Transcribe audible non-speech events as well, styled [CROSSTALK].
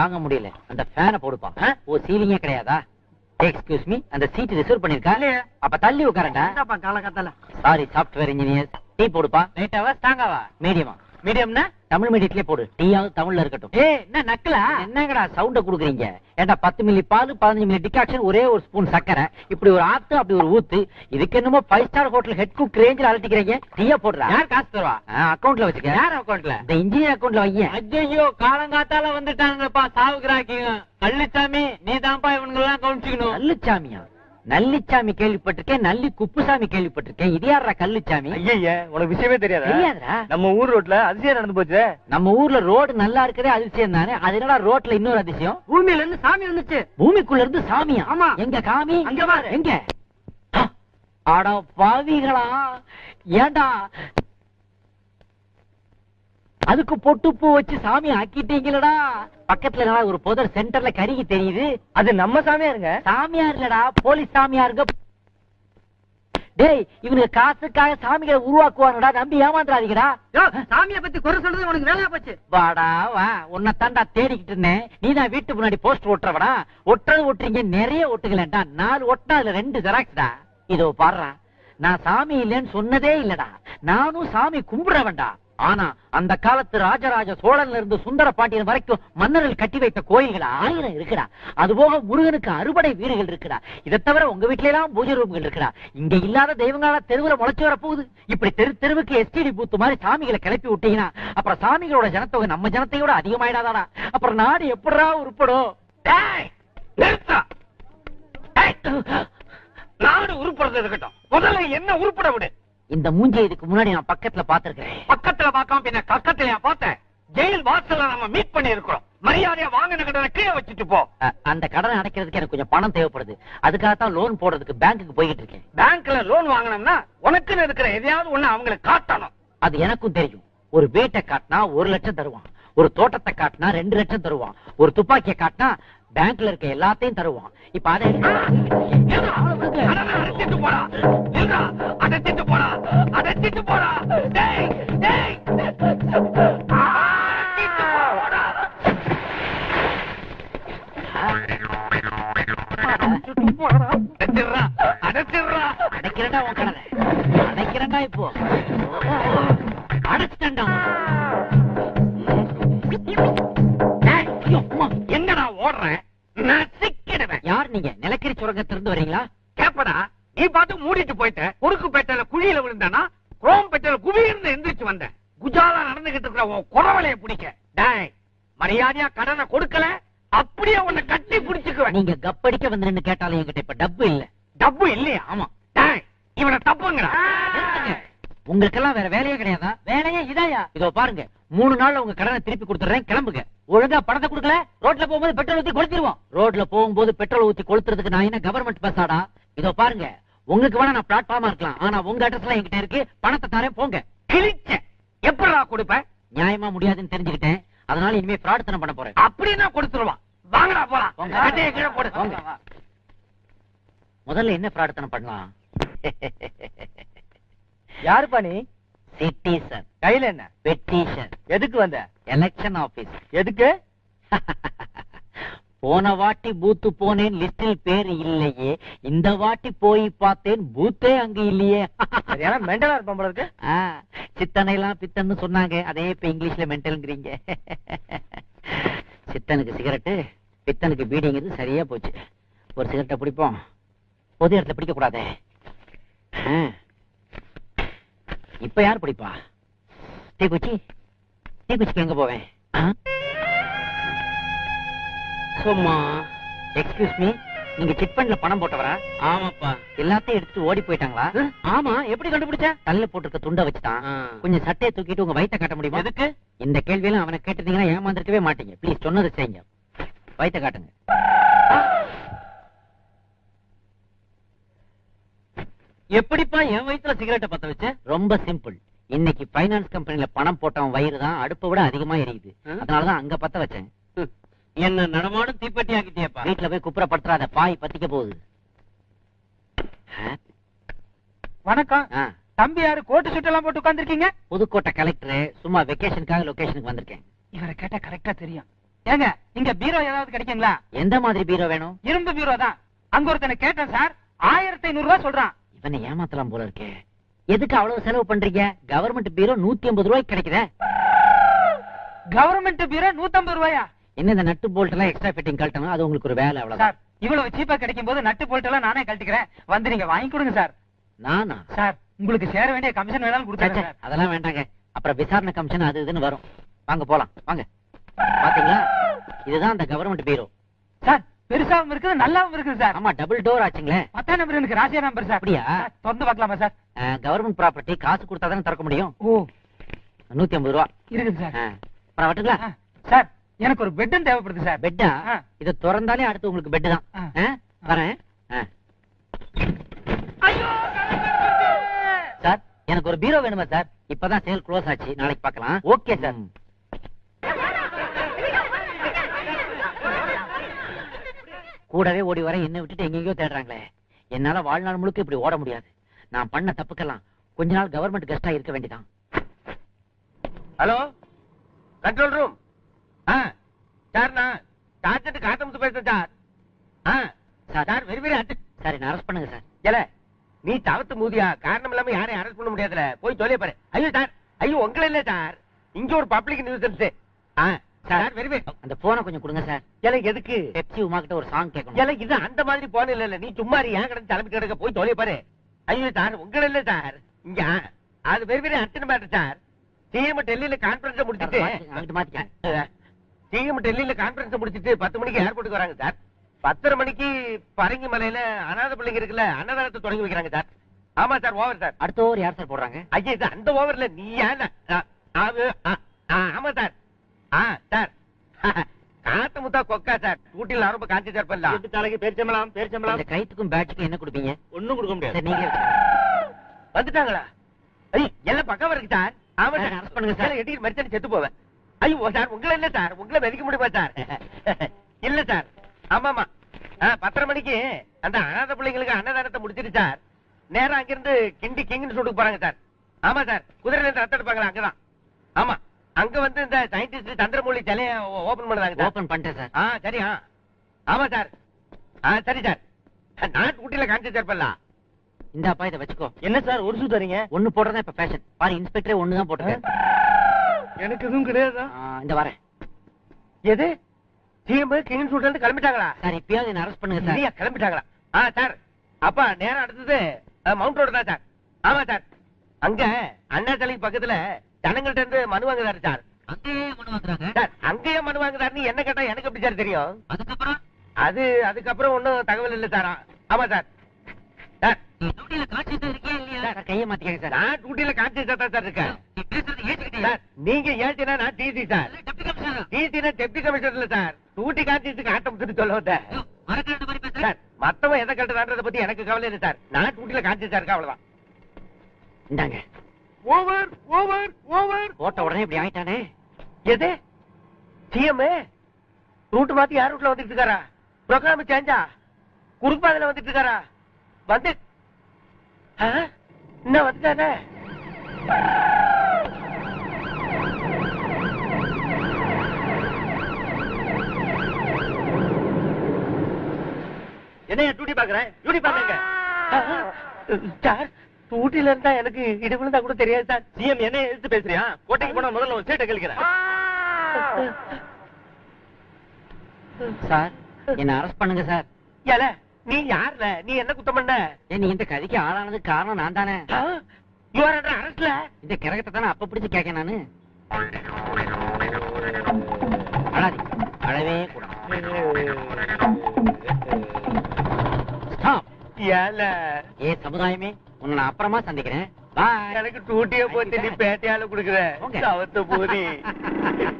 தாங்க முடியல. அந்த ஃபேனை போடுப்பா? ஓ சீலிங்கே கிடையாதா? எக்ஸ்கியூஸ் மீ அந்த சீட் ரிசர்வ் பண்ணிருக்கா அப்ப தள்ளி உட்காரண்டா காலகத்தால சாரி சாஃப்ட்வேர் இன்ஜினியர் டீ போடுப்பா. லைட்டாவா ஸ்ட்ராங்காவா மீடியமா மீடியம்னா தமிழ் மீடியத்திலே போடு. டீயாவது தமிழ்ல இருக்கட்டும். ஏய் என்ன நக்கலா? என்னங்கடா சவுண்ட குடுக்குறீங்க? ஏன்டா பத்து மில்லி பால் பதினஞ்சு மில்லி டிகாக்ஷன் ஒரே ஒரு ஸ்பூன் சக்கரை இப்படி ஒரு ஆத்து அப்படி ஒரு ஊத்து இதுக்கு என்னமோ five star hotel head cook ரேஞ்சில் அலட்டிக்கிறீங்க. டீயா போடுறா. யார் காசு தருவா? அக்கவுண்ட்ல வச்சுக்க. யார் அக்கௌண்ட்ல இந்த இன்ஜினியர் அக்கவுண்ட்ல வையேன் ஐயோ காலங்காத்தால வந்துட்டாங்கப்பா சாவுக்குறாக்கிங்க கள்ளிச்சாமி நீ தான்ப்பா இவனுங்க எல்லாம் கவனிச்சுக்கணும். நல்லுச்சாமியா நல்லிச்சாமி கேள்விப்பட்டிருக்கேன் நல்லி குப்புசாமி கேள்விப்பட்டிருக்கேன். இது யாரா கல்லுச்சாமி ஐய உனக்கு விஷயமே தெரியாதா? தெரியாதுடா. நம்ம ஊர் ரோட்ல அதிசயம் நடந்து போச்சு நம்ம ஊர்ல ரோடு நல்லா இருக்கிறதே அதிசயம் தானே? அது என்னடா ரோட்ல இன்னொரு அதிசயம்? பூமியில இருந்து சாமி வந்துச்சு. பூமிக்குள்ள இருந்து சாமியா ஆமா. எங்க காமி? அங்க பாரு. எங்க? அட பாவிகளா. ஏண்டா அதுக்கு பொட்டு பூ வச்சு சாமி ஆக்கிட்டீங்களடா. பக்கத்துல ஒரு புதர் சென்டர்ல கருகி தெரியுது. அது நம்ம சாமியாருங்க. சாமியார் இல்லடா போலீஸ் சாமியாருங்க. டேய் இவனுக்கு காசுக்காக சாமிகளை உருவாக்குவாங்கடா நம்பி ஏமாந்துறாதீங்கடா. சாமிய பத்தி குறை சொல்றது உனக்கு வேலையா போச்சு? வாடா வா. உன்னை தாண்டா தேடிக்கிட்டு இருந்தேன். நீ தான் வீட்டு முன்னாடி போஸ்ட் ஒட்டுறவடா. ஒட்டுறது ஒட்டுறீங்க நிறைய ஒட்டுகளேன்டா நாலு ஒட்டினா அதுல ரெண்டு ஜெராக்ஸ்டா. இதோ பாடுறா நான் சாமி இல்லைன்னு சொன்னதே இல்லடா. நானும் சாமி கும்பிடுறவன்டா. ஆனா அந்த காலத்து ராஜராஜ சோழன்ல இருந்து சுந்தர பாண்டியன் வரைக்கும் மன்னர்கள் கட்டி வைத்த கோயில்கள் ஆயிரம் இருக்குடா அதுபோக முருகனுக்கு அறுபடை வீடுகள் இருக்குடா இதை தவிர உங்க வீட்டுல எல்லாம் பூஜை ரூம்கள் இருக்குடா இங்க இல்லாத தெய்வங்கள தெருவுல முளைச்சு வர போகுது. இப்படி தெரு தெருவுக்கு எஸ்டிடி பூத்து மாதிரி சாமிகளை கிளப்பி விட்டீங்கன்னா அப்புறம் சாமிகளோட ஜனத்தொகை நம்ம ஜனத்தையோட அதிகமாயிடாதாடா. அப்புறம் நாடு எப்படா உருப்படும் நாடு உருப்படுறது இருக்கட்டும். முதல்ல என்ன உருப்பட விடு. இந்த மூஞ்சி இதுக்கு முன்னாடி நான் பக்கத்துல பாத்திருக்கேன் பக்கத்துல பார்க்காம பின்ன கக்கத்திலயா பார்த்தேன். ஜெயில் வாசல்ல நம்ம மீட் பண்ணி இருக்கிறோம் மரியாதையா வாங்கின கடனை கீழே வச்சுட்டு போ. அந்த கடனை அடைக்கிறதுக்கு எனக்கு கொஞ்சம் பணம் தேவைப்படுது. அதுக்காகத்தான் லோன் போடுறதுக்கு பேங்க்குக்கு போய்கிட்டு இருக்கேன். பேங்க்ல லோன் வாங்கினோம்னா உனக்குன்னு இருக்கிற எதையாவது ஒண்ணு அவங்களுக்கு காட்டணும். அது எனக்கும் தெரியும். ஒரு வீட்டை காட்டினா ஒரு லட்சம் தருவான். ஒரு தோட்டத்தை காட்டினா ரெண்டு லட்சம் தருவான். ஒரு துப்பாக்கியை காட்டினா பேங்க்ல இருக்க எல்லாத்தையும் தருவான். இப்ப அதை அடைச்சிட்டு போடா. அடைச்சிட்டு போடா. அடைச்சிட்டு போடா. பாட்டு மூடிட்டு போயிட்ட குறுக்கு பெட்டல குழியில விழுந்தானா குரோம் பெட்டல குவியிருந்து எந்திரிச்சு வந்தேன். குஜாலா நடந்துகிட்டு இருக்கிற உன் குறவலைய பிடிக்க. டேய் மரியாதையா கடனை கொடுக்கல? அப்படியே உன்னை கட்டி பிடிச்சுக்குவேன். நீங்க கப்படிக்க வந்து நின்னு கேட்டாலும் என்கிட்ட இப்ப டப்பு இல்ல. டப்பு இல்லையா? ஆமா. டேய் இவனை தப்புங்கடா. உங்களுக்கெல்லாம் வேற வேலையே கிடையாதா? வேலையே இதாயா? இதோ பாருங்க மூணு நாள்ல உங்க கடனை திருப்பி கொடுத்துறேன் கிளம்புங்க. ஒழுங்கா பணத்தை கொடுக்கல? ரோட்ல போகும்போது பெட்ரோல் ஊத்தி கொளுத்திடுவோம். ரோட்ல போகும்போது பெட்ரோல் ஊத்தி கொளுத்துறதுக்கு நான் என்ன கவர்மெண்ட் பஸ்ஸாடா இதோ பாருங்க உங்களுக்கு வேணா நான் பிளாட்ஃபார்மா இருக்கலாம். ஆனா உங்க அட்ரஸ் எல்லாம் என்கிட்ட இருக்கு. பணத்தை தரேன் போங்க. கிழிச்ச எப்படா கொடுப்ப? நியாயமா முடியாதுன்னு தெரிஞ்சுக்கிட்டேன். அதனால இனிமே பிரார்த்தனை பண்ண போறேன். அப்படின்னா கொடுத்துருவான் வாங்கடா போலாம் போங்க. கட்டையை கீழே போடு. போங்க. முதல்ல என்ன பிரார்த்தனை பண்ணலாம்? யாருப்பா நீ? சிட்டிசன் கையில என்ன? பெட்டிஷன் எதுக்கு வந்த? எலெக்ஷன் ஆபீஸ் எதுக்கு? [LAUGHS] போன வாட்டி பூத்து போனேன் லிஸ்டில் பேர் இல்லையே. இந்த வாட்டி போய் பார்த்தேன் பூத்தே அங்க இல்லையே. மெண்டலா இருப்பான் இருக்கு. சித்தனை எல்லாம் பித்தன்னு சொன்னாங்க. அதே இப்ப இங்கிலீஷ்ல மென்டல்ங்கிறீங்க சித்தனுக்கு சிகரெட்டு பித்தனுக்கு பீடிங்கிறது சரியா போச்சு. ஒரு சிகரெட்டை பிடிப்போம். பொது இடத்துல பிடிக்க கூடாதே. இப்ப யார் பிடிப்பா? தீக்குச்சி? தீக்குச்சிக்கு எங்க போவேன்? சும்மா எக்ஸ்கியூஸ் மீ நீங்க சிட் ஃபண்ட்ல பணம் போட்டவரா? ஆமாப்பா. எல்லாத்தையும் எடுத்துட்டு ஓடி போயிட்டாங்களா? ஆமா. எப்படி கண்டுபிடிச்ச? தள்ள போட்டிருக்க துண்டை வச்சுட்டான். கொஞ்சம் சட்டையை தூக்கிட்டு உங்க வயித்தை காட்ட முடியுமா? எதுக்கு? இந்த கேள்வியெல்லாம் அவனை கேட்டிருந்தீங்கன்னா ஏமாந்துருக்கவே மாட்டீங்க. ப்ளீஸ் சொன்னதை செய்யுங்க. வயித்தை காட்டுங்க. எப்படிப்பா என் வயித்துல சிகரெட்டை பத்த வச்ச? ரொம்ப சிம்பிள் இன்னைக்கு பைனான்ஸ் கம்பெனில பணம் போட்டவன் வயிறு தான் அடுப்பை விட அதிகமா எரியுது? அதனாலதான் அங்க பத்த வச்சேன். என்ன நடமாடும் தீப்பெட்டி ஆக்கிட்டியப்பா. வீட்டுல போய் குப்புறப்படுத்துறாத பாய் பத்திக்க போகுது? வணக்கம். தம்பி யாரு? கோட்டு சுட்டு எல்லாம் போட்டு உட்காந்துருக்கீங்க புதுக்கோட்டை கலெக்டர் சும்மா வெக்கேஷனுக்காக லொகேஷனுக்கு வந்திருக்கேன். இவரை கேட்டா கரெக்டா தெரியும். ஏங்க இங்க பீரோ ஏதாவது கிடைக்குங்களா? எந்த மாதிரி பீரோ வேணும்? இரும்பு பீரோ தான். அங்க ஒருத்தனை கேட்டேன் சார். ஆயிரத்தி ஐநூறு ரூபாய் சொல்றான். இவனை ஏமாத்தலாம் போல இருக்கே. எதுக்கு அவ்வளவு செலவு பண்றீங்க? கவர்மெண்ட் பீரோ நூத்தி ஐம்பது ரூபாய்க்கு கிடைக்குதே. கவர்மெண்ட் பீரோ நூத்தம்பது ரூபாயா? என்ன இந்த நட்டு போல்ட் எல்லாம் எக்ஸ்ட்ரா ஃபிட்டிங் கழட்டணும்? அது உங்களுக்கு ஒரு வேலை அவ்வளவுதான். சார் இவ்வளவு சீப்பா கிடைக்கும் போது நட்டு போல்ட் எல்லாம் நானே கழட்டிக்கிறேன். வந்து நீங்க வாங்கி கொடுங்க சார். நானா? சார் உங்களுக்கு சேர வேண்டிய கமிஷன் வேணாலும் ச்சே, கொடுத்தாங்க ச்சே, அதெல்லாம் வேண்டாங்க. அப்புறம் விசாரணை கமிஷன் அது இதுன்னு வரும். வாங்க போலாம். வாங்க. பாத்தீங்களா? இதுதான் அந்த கவர்மெண்ட் பீரோ சார் பெருசாவும் இருக்குது நல்லாவும் இருக்குது சார். ஆமா டபுள் டோர் ஆச்சுங்களே. பத்தாம் நம்பர் எனக்கு ராசியா நம்பர் சார். அப்படியா? திறந்து பார்க்கலாமா சார்? கவர்மெண்ட் ப்ராப்பர்ட்டி காசு கொடுத்தா தானே திறக்க முடியும்? ஓ. நூத்தி ஐம்பது ரூபா. இருக்குது சார். ஆ, சார். எனக்கு ஒரு பெட்டும் தேவைப்படுது சார் பெட்டா. இத திறந்தாலே அடுத்து உங்களுக்கு பெட் தான். வரேன். சார் எனக்கு ஒரு பீரோ வேணுமா சார் இப்பதான் சேல் க்ளோஸ் ஆச்சு. நாளைக்கு பார்க்கலாம். ஓகே சார் கூடவே ஓடி வர என்ன விட்டுட்டு எங்கெங்கயோ தேடுறாங்களே. என்னால வாழ்நாள் முழுக்க இப்படி ஓட முடியாது. நான் பண்ண தப்புக்கெல்லாம் கொஞ்ச நாள் கவர்மெண்ட் கெஸ்டா இருக்க வேண்டியதான் ஹலோ கண்ட்ரோல் ரூம் சார் நான் டார்ஜென்ட் காத்தமுத்து பேசுறேன் சார். ஆ சார். வெரி வெரி அட்டு சார் என்ன அரெஸ்ட் பண்ணுங்க சார். ஏல நீ தவிர்த்து மூதியா? காரணம் இல்லாம யாரையும் அரெஸ்ட் பண்ண முடியாதுல. போய் சொல்லிய பாரு. ஐயோ சார். ஐயோ உங்களை இல்ல சார். இங்க ஒரு பப்ளிக் நியூசன்ஸ் ஆ சார் வெரி வெரி. அந்த போனை கொஞ்சம் கொடுங்க சார். ஏல எதுக்கு? பெப்சி உமா கிட்ட ஒரு சாங் கேட்கணும். ஏல இது அந்த மாதிரி போன இல்ல இல்ல நீ சும்மா ஏன் கிடந்து தலைமை கிடக்க போய் சொல்லிய பாரு. ஐயோ சார் உங்களை இல்ல சார். இங்க அது very very urgent matter sir. CM டெல்லியில கான்பரன்ஸ் முடிச்சிட்டு. அங்கிட்டு மாத்திக்க. சிஎம் டெல்லியில கான்பரன்ஸ் முடிச்சிட்டு பத்து மணிக்கு ஏர்போர்ட்டுக்கு வராங்க சார் பத்தரை மணிக்கு பரங்கி மலையில அனாதை பிள்ளைங்க இருக்குல்ல அன்னதானத்தை தொடங்கி வைக்கிறாங்க சார் ஆமா சார் ஓவர் சார் அடுத்த ஓவர் யார் சார் போடுறாங்க? ஐயா இது அந்த ஓவர்ல நீ ஆமா சார் ஆ சார் காத்து முத்தா கொக்கா சார் ஊட்டில ரொம்ப காஞ்சி சார் பண்ணல தலைக்கு பேரிச்சம்பளம் இந்த கைத்துக்கும் பேட்சுக்கும் என்ன கொடுப்பீங்க? ஒண்ணும் கொடுக்க சரி நீங்க வந்துட்டாங்களா? ஐய் எல்லாம் பக்கம் இருக்கு சார் ஆமா சார், arrest பண்ணுங்க சார். எட்டிக்கு மரிச்சனு செத்து போவேன். ஐயோ சார் உங்களை இல்ல சார். உங்களை மதிக்க முடியுமா சார்? இல்ல சார். ஆமாமா. பத்தரை மணிக்கு அந்த அனாதை பிள்ளைங்களுக்கு அன்னதானத்தை முடிச்சிட்டு சார். நேரா அங்கிருந்து கிண்டி கிங்னு சொல்லிட்டு போறாங்க சார். ஆமா சார். குதிரையில இருந்து எடுப்பாங்களா அங்கதான். ஆமா. அங்க வந்து இந்த சயின்டிஸ்ட் சந்திரமௌலி சிலைய ஓபன் பண்ணுறாங்க சார். ஓபன் பண்ணிட்டேன் சார். ஆ சரி ஆ. ஆமா சார். ஆ சரி சார். நான் ஊட்டியில காஞ்சி சார் பண்ணலாம் இந்தாப்பா இதை வச்சுக்கோ. என்ன சார்? ஒரு சூ தரீங்க? ஒண்ணு போடுறதா இப்ப ஃபேஷன் பாரு இன்ஸ்பெக்டரே ஒண்ணு தான் போட்டுருக்காரு. எனக்கு எதுவும் கிடையாதா? இந்த வரேன். எது? சிஎம் கிங் சூட் கிளம்பிட்டாங்களா? சார் இப்பயாவது என்ன அரெஸ்ட் பண்ணுங்க சார். இல்லையா கிளம்பிட்டாங்களா? ஆ சார். அப்பா நேரம் அடுத்தது மவுண்ட் ரோடு தான் சார். ஆமா சார். அங்க அண்ணா சிலைக்கு பக்கத்துல ஜனங்கள்ட்ட இருந்து மனு வாங்குறாரு சார். அங்கேயே வந்துறாங்க சார் அங்கேயே மனு வாங்குறாருன்னு என்ன கேட்டா எனக்கு எப்படி சார் தெரியும்? அதுக்கப்புறம்? அது அதுக்கப்புறம் ஒண்ணும் தகவல் இல்ல சார். ஆமா சார். டியூட்டில இல்லையா? சார் கையை மாத்திக்கங்க சார். நான் டியூட்டில கான்சியஸ் தான் சார் இருக்கேன். பேசுறது சார் நீங்க ஏற்றினா நான் டிசி சார். டெப்டி கமிஷனர் டிசினா டெப்டி கமிஷனர் இல்ல சார். டியூட்டி கான்சியஸுக்கு ஆட்டம் சொல்ல வந்தேன். மறக்காத மாதிரி பேசுறேன் சார் மத்தவன் எதை கட்டுறான்றத பத்தி எனக்கு கவலை இல்லை சார். நான் டியூட்டில கான்சியஸா இருக்கேன் அவ்வளவுதான். இந்தாங்க. ஓவர் ஓவர் ஓவர் போட்ட உடனே இப்படி ஆயிட்டானே. எது? சிஎம் ரூட் மாத்தி யார் ரூட்ல வந்துட்டு இருக்காரா? ப்ரோக்ராம் சேஞ்சா குறுக்கு பாதையில வந்துட்டு இருக்காரா? வந்து? இன்னும் வந்துட்டானே என்ன டியூட்டி பாக்குறேன் டியூட்டி பாக்குறேங்க சார் ஊட்டில இருந்தா எனக்கு இடி விழுந்தா கூட தெரியாது சார். சிஎம் என்ன எடுத்து பேசுறியா? கோட்டைக்கு போனா முதல்ல ஒரு சீட்டை கழிக்கிறேன் சார் என்ன அரெஸ்ட் பண்ணுங்க சார். ஏல நீ யாருல? நீ என்ன குத்தம் பண்ண? நீ இந்த கதைக்கு ஆளானதுக்கு காரணம் நான் தானே யூ ஆர் அண்டர் அரஸ்ட்ல இந்த கிரகத்தை தானே அப்ப பிடிச்சு கேட்க நானு? அழாதி அழவே. ஏல. ஏ சமுதாயமே உன்னை நான் அப்புறமா சந்திக்கிறேன். எனக்கு டூட்டிய போட்டு நீ பேட்டையால குடுக்குற. தவத்த போதி. [LAUGHS]